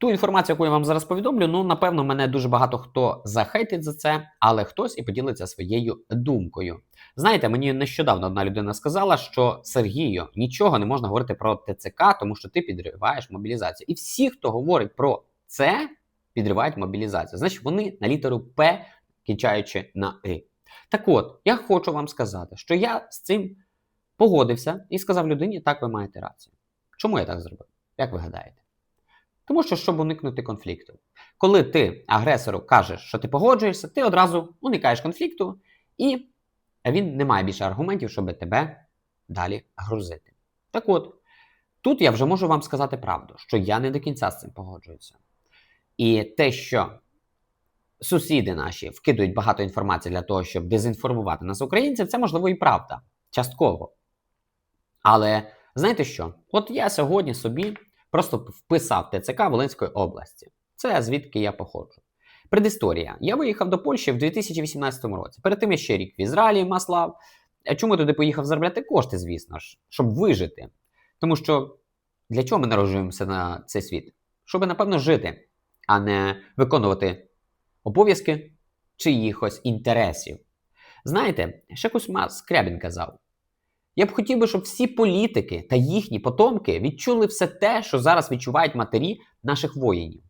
Ту інформацію, яку я вам зараз повідомлю, ну напевно, мене дуже багато хто захейтить за це, але хтось і поділиться своєю думкою. Знаєте, мені нещодавно одна людина сказала, що Сергію нічого не можна говорити про ТЦК, тому що ти підриваєш мобілізацію. І всі, хто говорить про це, підривають мобілізацію. Значить, вони на літеру П, кінчаючи на И. Так от, я хочу вам сказати, що я з цим погодився і сказав людині, так ви маєте рацію. Чому я так зробив? Як ви гадаєте? Тому що, щоб уникнути конфлікту. Коли ти агресору кажеш, що ти погоджуєшся, ти одразу уникаєш конфлікту, і він не має більше аргументів, щоб тебе далі грузити. Так от, тут я вже можу вам сказати правду, що я не до кінця з цим погоджуюся. І те, що сусіди наші вкидують багато інформації для того, щоб дезінформувати нас, українців, це можливо і правда, частково. Але знаєте що? От я сьогодні собі просто вписав ТЦК Волинської області. Це звідки я походжу. Предісторія. Я виїхав до Польщі в 2018 році. Перед тим я ще рік в Ізраїлі маслав. А чому туди поїхав заробляти кошти, звісно ж, щоб вижити? Тому що для чого ми народжуємося на цей світ? Щоб, напевно, жити, а не виконувати обов'язки чиїхось інтересів. Знаєте, ще Кузьма Скрябін казав: я б хотів би, щоб всі політики та їхні потомки відчули все те, що зараз відчувають матері наших воїнів.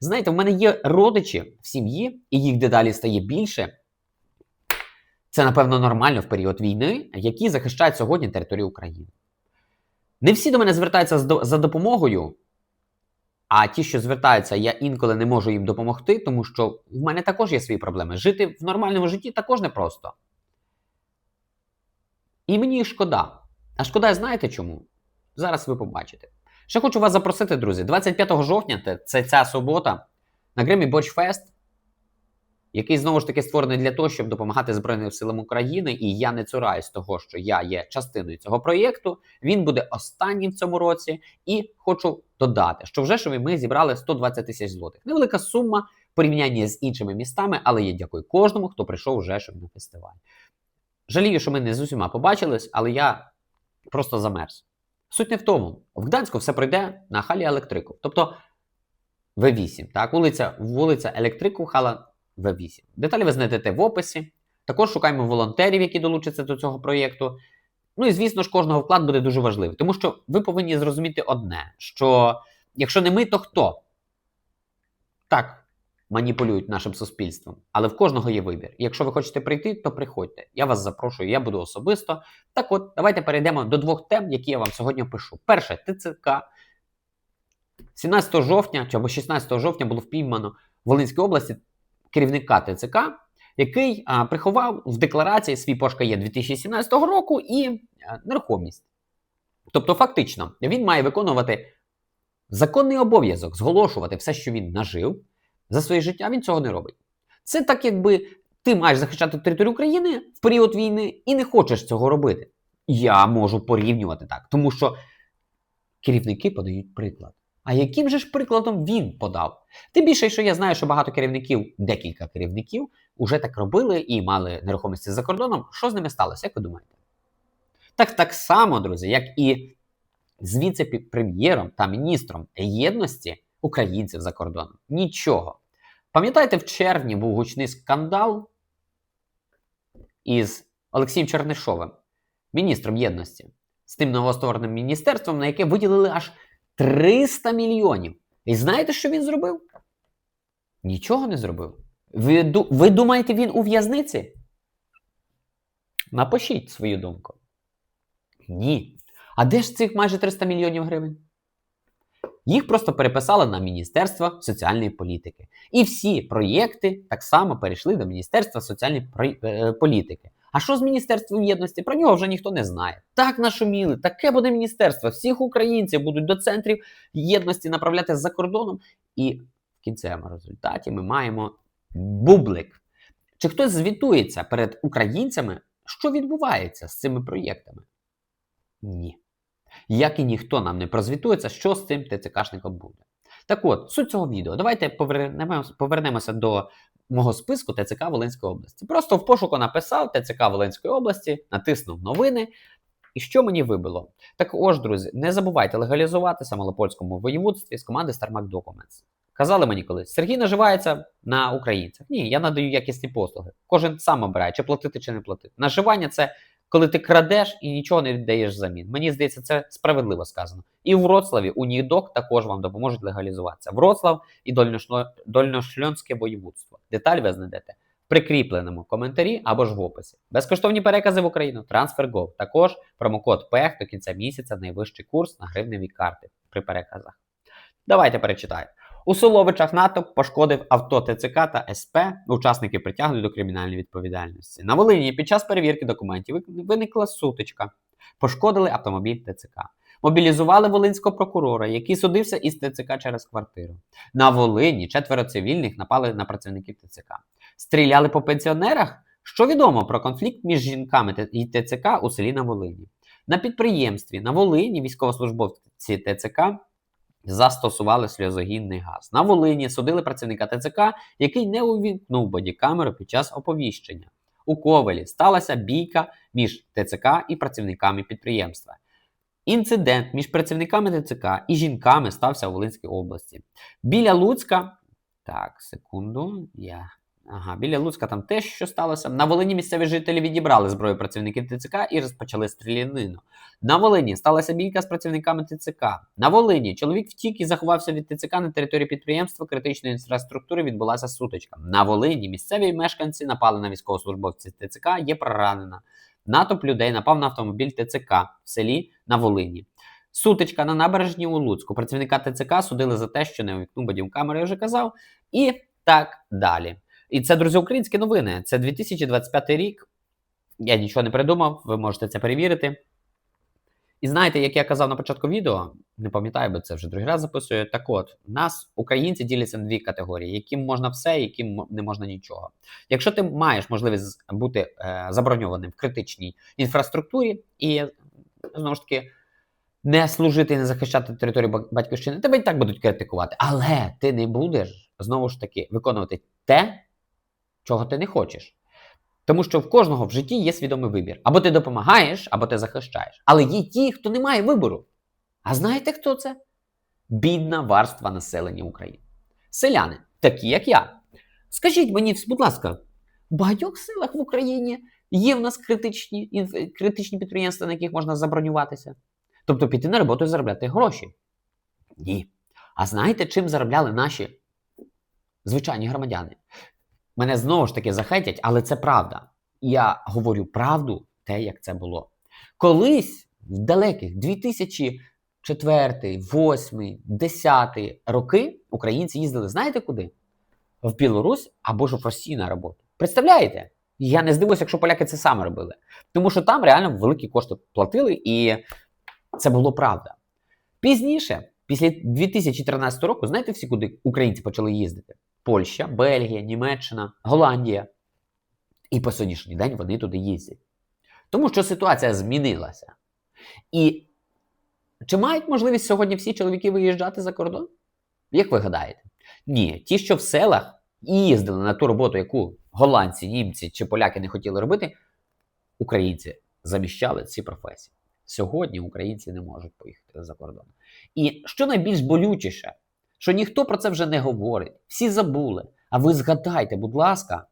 Знаєте, в мене є родичі в сім'ї, і їх дедалі стає більше. Це, напевно, нормально в період війни, які захищають сьогодні територію України. Не всі до мене звертаються за допомогою, а ті, що звертаються, я інколи не можу їм допомогти, тому що в мене також є свої проблеми. Жити в нормальному житті також непросто. І мені шкода. А шкода, знаєте чому? Зараз ви побачите. Ще хочу вас запросити, друзі, 25 жовтня, це ця субота, на Гримі Борчфест, який знову ж таки створений для того, щоб допомагати Збройним силам України. І я не цураюсь того, що я є частиною цього проєкту. Він буде останнім в цьому році. І хочу додати, що вже що ми зібрали 120 тисяч злотих. Невелика сума в порівнянні з іншими містами, але я дякую кожному, хто прийшов вже на фестиваль. Жалію, що ми не з усіма побачились, але я просто замерз. Суть не в тому. В Гданську все пройде на халі електрику. Тобто В8. Так, вулиця вулиця Електрику, хала В8. Деталі ви знайдете в описі. Також шукаємо волонтерів, які долучаться до цього проєкту. Ну і звісно ж, кожного вклад буде дуже важливий. Тому що ви повинні зрозуміти одне: що якщо не ми, то хто? Так, маніпулюють нашим суспільством. Але в кожного є вибір. Якщо ви хочете прийти, то приходьте. Я вас запрошую, я буду особисто. Так от, давайте перейдемо до двох тем, які я вам сьогодні пишу. Перше, ТЦК. 17 жовтня або 16 жовтня було впіймано в Волинській області керівника ТЦК, який а, приховав в декларації свій пошка є 2017 року і а, нерухомість. Тобто, фактично, він має виконувати законний обов'язок зголошувати все, що він нажив, за своє життя він цього не робить. Це так, якби ти маєш захищати територію України в період війни і не хочеш цього робити. Я можу порівнювати так, тому що керівники подають приклад. А яким же ж прикладом він подав? Тим більше, що я знаю, що багато керівників, декілька керівників, вже так робили і мали нерухомості за кордоном. Що з ними сталося, як ви думаєте? Так так само, друзі, як і з віце-прем'єром та міністром єдності українців за кордоном. Нічого. Пам'ятаєте, в червні був гучний скандал із Олексієм Чернишовим, міністром єдності, з тим новоствореним міністерством, на яке виділили аж 300 мільйонів. І знаєте, що він зробив? Нічого не зробив. Ви, ви думаєте, він у в'язниці? Напишіть свою думку. Ні. А де ж цих майже 300 мільйонів гривень? Їх просто переписали на Міністерство соціальної політики. І всі проєкти так само перейшли до Міністерства соціальної е, політики. А що з Міністерством єдності? Про нього вже ніхто не знає. Так нашуміли, таке буде міністерство. Всіх українців будуть до центрів єдності направляти за кордоном. І в кінцевому результаті ми маємо бублик. Чи хтось звітується перед українцями, що відбувається з цими проєктами? Ні як і ніхто нам не прозвітується, що з цим ТЦКшником буде. Так от, суть цього відео. Давайте повернемося, повернемося до мого списку ТЦК Волинської області. Просто в пошуку написав ТЦК Волинської області, натиснув новини. І що мені вибило? Також, друзі, не забувайте легалізуватися в малопольському воєводстві з команди StarMac Documents. Казали мені колись, Сергій наживається на українцях. Ні, я надаю якісні послуги. Кожен сам обирає, чи платити, чи не платити. Наживання це коли ти крадеш і нічого не віддаєш взамін. Мені здається, це справедливо сказано. І в Вроцлаві у Нідок також вам допоможуть легалізуватися. Вроцлав і Дольношльонське воєводство. Деталь ви знайдете в прикріпленому коментарі або ж в описі. Безкоштовні перекази в Україну, TransferGo. Також промокод ПЕХ до кінця місяця найвищий курс на гривневі карти при переказах. Давайте перечитаємо. У Соловичах НАТО пошкодив авто ТЦК та СП. Учасники притягнуть до кримінальної відповідальності. На Волині під час перевірки документів виникла сутичка. Пошкодили автомобіль ТЦК. Мобілізували волинського прокурора, який судився із ТЦК через квартиру. На Волині четверо цивільних напали на працівників ТЦК. Стріляли по пенсіонерах. Що відомо про конфлікт між жінками і ТЦК у селі на Волині? На підприємстві на Волині військовослужбовці ТЦК застосували сльозогінний газ. На Волині судили працівника ТЦК, який не увімкнув бодікамеру під час оповіщення. У Ковелі сталася бійка між ТЦК і працівниками підприємства. Інцидент між працівниками ТЦК і жінками стався у Волинській області. Біля Луцька. Так, секунду. Я. Ага, біля Луцька там теж що сталося. На Волині місцеві жителі відібрали зброю працівників ТЦК і розпочали стрілянину. На Волині сталася бійка з працівниками ТЦК. На Волині чоловік втік і заховався від ТЦК на території підприємства критичної інфраструктури. Відбулася сутичка. На Волині місцеві мешканці напали на військовослужбовців ТЦК. Є поранена. Натовп людей напав на автомобіль ТЦК в селі на Волині. Сутичка на набережні у Луцьку. Працівника ТЦК судили за те, що не увікнув бодімкамери, я вже казав, і так далі. І це, друзі, українські новини. Це 2025 рік. Я нічого не придумав, ви можете це перевірити. І знаєте, як я казав на початку відео, не пам'ятаю, бо це вже другий раз записую. Так от, нас, українці, діляться на дві категорії: яким можна все, яким не можна нічого. Якщо ти маєш можливість бути е, заброньованим в критичній інфраструктурі і знову ж таки не служити і не захищати територію батьківщини, тебе і так будуть критикувати. Але ти не будеш знову ж таки виконувати те, чого ти не хочеш. Тому що в кожного в житті є свідомий вибір. Або ти допомагаєш, або ти захищаєш. Але є ті, хто не має вибору. А знаєте, хто це? Бідна варства населення України. Селяни, такі як я. Скажіть мені, будь ласка, в багатьох селах в Україні є в нас критичні, критичні підприємства, на яких можна забронюватися? Тобто піти на роботу і заробляти гроші? Ні. А знаєте, чим заробляли наші звичайні громадяни? Мене знову ж таки захетять, але це правда. Я говорю правду, те, як це було. Колись, в далеких 2004, 2008, 2010 роки українці їздили, знаєте куди? В Білорусь або ж в Росію на роботу. Представляєте? Я не здивуюся, якщо поляки це саме робили. Тому що там реально великі кошти платили, і це було правда. Пізніше, після 2013 року, знаєте всі, куди українці почали їздити? Польща, Бельгія, Німеччина, Голландія. І по сьогоднішній день вони туди їздять. Тому що ситуація змінилася. І чи мають можливість сьогодні всі чоловіки виїжджати за кордон? Як ви гадаєте? Ні, ті, що в селах їздили на ту роботу, яку голландці, німці чи поляки не хотіли робити, українці заміщали ці професії. Сьогодні українці не можуть поїхати за кордон. І що найбільш болючіше, що ніхто про це вже не говорить, всі забули. А ви згадайте, будь ласка,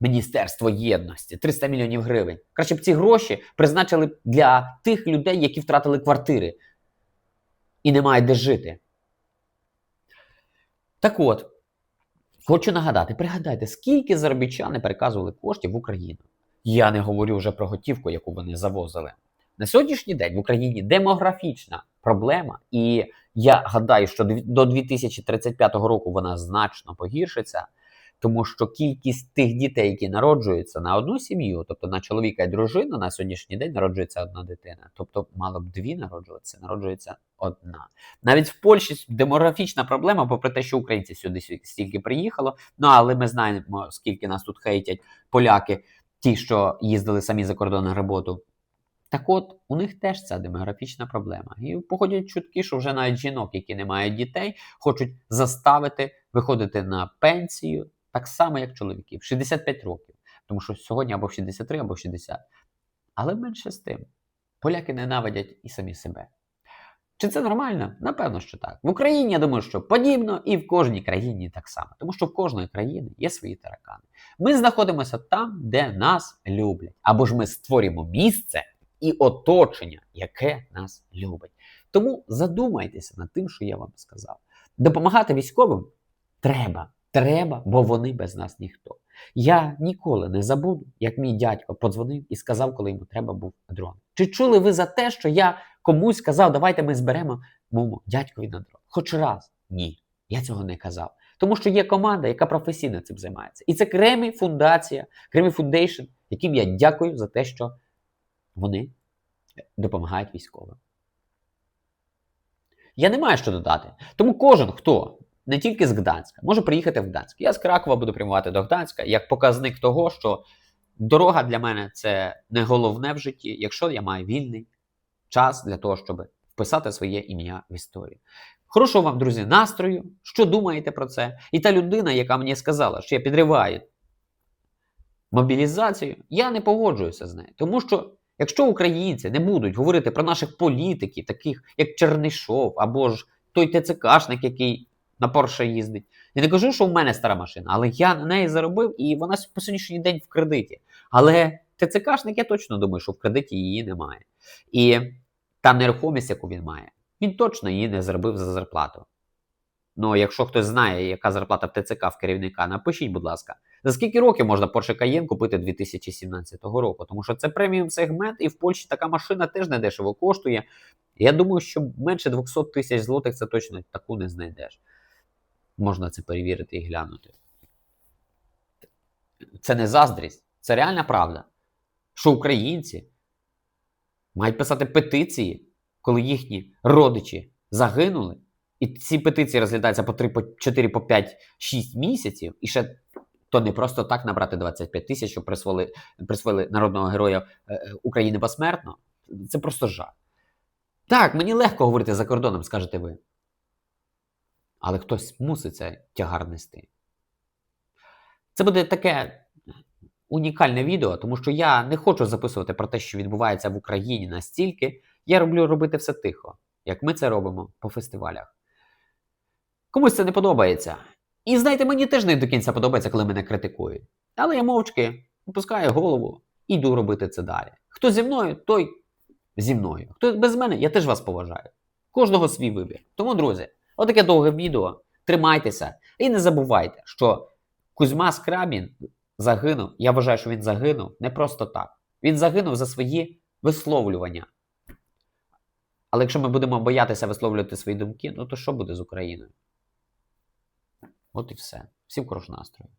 Міністерство єдності 300 мільйонів гривень. Краще б ці гроші призначили для тих людей, які втратили квартири і не мають де жити. Так от, хочу нагадати, пригадайте, скільки заробітчани переказували коштів в Україну. Я не говорю вже про готівку, яку вони завозили. На сьогоднішній день в Україні демографічна проблема, і я гадаю, що до 2035 року вона значно погіршиться, тому що кількість тих дітей, які народжуються на одну сім'ю, тобто на чоловіка і дружину, на сьогоднішній день народжується одна дитина. Тобто мало б дві народжуватися, народжується одна. Навіть в Польщі демографічна проблема, попри те, що українці сюди стільки приїхало. Ну але ми знаємо, скільки нас тут хейтять поляки, ті, що їздили самі за кордон на роботу. Так от, у них теж ця демографічна проблема. І походять чутки, що вже навіть жінок, які не мають дітей, хочуть заставити виходити на пенсію так само, як чоловіків, 65 років. Тому що сьогодні або в 63, або в 60. Але менше з тим. Поляки ненавидять і самі себе. Чи це нормально? Напевно, що так. В Україні я думаю, що подібно, і в кожній країні так само. Тому що в кожної країни є свої таракани. Ми знаходимося там, де нас люблять. Або ж ми створюємо місце і оточення, яке нас любить. Тому задумайтеся над тим, що я вам сказав. Допомагати військовим треба. Треба, бо вони без нас ніхто. Я ніколи не забуду, як мій дядько подзвонив і сказав, коли йому треба був дрон. Чи чули ви за те, що я комусь сказав, давайте ми зберемо моєму дядькові на дрон? Хоч раз? Ні, я цього не казав. Тому що є команда, яка професійно цим займається. І це Кремі Фундація, Кремі Фундейшн, яким я дякую за те, що вони допомагають військовим. Я не маю що додати. Тому кожен, хто не тільки з Гданська, може приїхати в Гданськ. Я з Кракова буду прямувати до Гданська як показник того, що дорога для мене це не головне в житті, якщо я маю вільний час для того, щоб вписати своє ім'я в історію. Хорошого вам, друзі, настрою. Що думаєте про це? І та людина, яка мені сказала, що я підриваю мобілізацію, я не погоджуюся з нею. Тому що якщо українці не будуть говорити про наших політиків, таких як Чернишов, або ж той ТЦКшник, який на Порше їздить. Я не кажу, що в мене стара машина, але я на неї заробив і вона по сьогоднішній день в кредиті. Але ТЦКшник, я точно думаю, що в кредиті її немає. І та нерухомість, яку він має, він точно її не заробив за зарплату. Ну, якщо хтось знає, яка зарплата в ТЦК в керівника, напишіть, будь ласка, за скільки років можна Porsche Cayenne купити 2017 року? Тому що це преміум сегмент, і в Польщі така машина теж не дешево коштує. Я думаю, що менше 200 тисяч злотих це точно таку не знайдеш. Можна це перевірити і глянути. Це не заздрість, це реальна правда. Що українці мають писати петиції, коли їхні родичі загинули, і ці петиції розглядаються по 3, по 4, по 5, 6 місяців, і ще то не просто так набрати 25 тисяч, щоб присвоїли, присвоїли народного героя е, України посмертно. Це просто жах. Так, мені легко говорити за кордоном, скажете ви. Але хтось мусить тягар нести. Це буде таке унікальне відео, тому що я не хочу записувати про те, що відбувається в Україні настільки. Я роблю робити все тихо, як ми це робимо по фестивалях. Комусь це не подобається. І знаєте, мені теж не до кінця подобається, коли мене критикують. Але я мовчки опускаю голову і йду робити це далі. Хто зі мною, той зі мною. Хто без мене, я теж вас поважаю. Кожного свій вибір. Тому, друзі, отаке довге відео. Тримайтеся і не забувайте, що Кузьма Скрабін загинув. Я вважаю, що він загинув не просто так. Він загинув за свої висловлювання. Але якщо ми будемо боятися висловлювати свої думки, ну то що буде з Україною? От і все. Всім хорошого настрою.